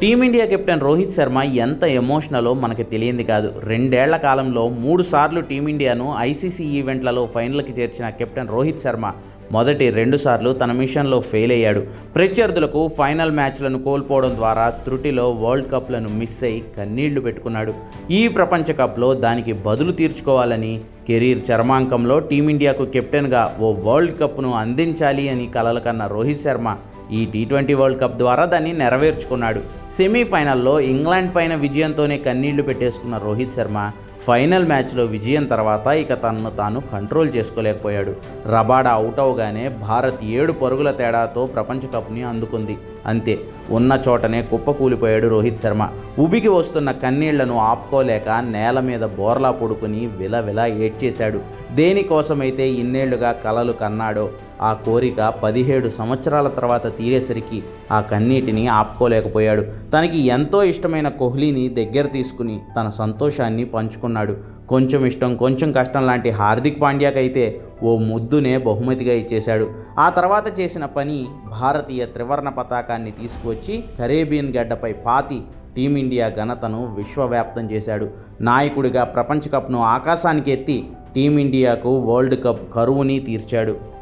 Team India captain Rohit Sharma ఎంత ఎమోషనలో మనకి తెలియంది కాదు. రెండేళ్ళ కాలంలో మూడు సార్లు టీమిండియాను ఐసీసీ ఈవెంట్లలో ఫైనల్కి చేర్చిన కెప్టెన్ రోహిత్ శర్మ మొదటి రెండుసార్లు తన మిషన్లో ఫెయిల్ అయ్యాడు. ప్రత్యర్థులకు ఫైనల్ మ్యాచ్లను కోల్పోవడం ద్వారా త్రుటిలో వరల్డ్ కప్లను మిస్ అయి కన్నీళ్ళు పెట్టుకున్నాడు. ఈ ప్రపంచ కప్లో దానికి బదులు తీర్చుకోవాలని కెరీర్ చర్మాంకంలో టీమిండియాకు కెప్టెన్గా ఓ వరల్డ్ కప్ను అందించాలి అని కలలు కన్న రోహిత్ శర్మ ఈ టీ ట్వంటీ వరల్డ్ కప్ ద్వారా దాన్ని నెరవేర్చుకున్నాడు. సెమీఫైనల్లో ఇంగ్లాండ్ పైన విజయంతోనే కన్నీళ్ళు పెట్టేసుకున్న రోహిత్ శర్మ ఫైనల్ మ్యాచ్లో విజయం తర్వాత ఇక తనను తాను కంట్రోల్ చేసుకోలేకపోయాడు. రబాడా అవుట్ అవగానే భారత్ ఏడు పరుగుల తేడాతో ప్రపంచ కప్ని అందుకుంది. అంతే ఉన్న చోటనే కుప్పకూలిపోయాడు రోహిత్ శర్మ. ఉబికి వస్తున్న కన్నీళ్ళను ఆపుకోలేక నేల మీద బోర్లా పడుకుని విలవిలా ఏడ్చేశాడు. దేనికోసమైతే ఇన్నేళ్ళుగా కలలు కన్నాడో ఆ కోరిక పదిహేడు సంవత్సరాల తర్వాత తీరేసరికి ఆ కన్నీటిని ఆపుకోలేకపోయాడు. తనకి ఎంతో ఇష్టమైన కోహ్లీని దగ్గర తీసుకుని తన సంతోషాన్ని పంచుకున్నాడు. కొంచెం ఇష్టం కొంచెం కష్టం లాంటి హార్దిక్ పాండ్యాకైతే ఓ ముద్దునే బహుమతిగా ఇచ్చేశాడు. ఆ తర్వాత చేసిన పని భారతీయ త్రివర్ణ పతాకాన్ని తీసుకువచ్చి కరేబియన్ గడ్డపై పాతి టీమిండియా ఘనతను విశ్వవ్యాప్తం చేశాడు. నాయకుడిగా ప్రపంచ కప్ను ఆకాశానికి ఎత్తి టీమిండియాకు వరల్డ్ కప్ కరువుని తీర్చాడు.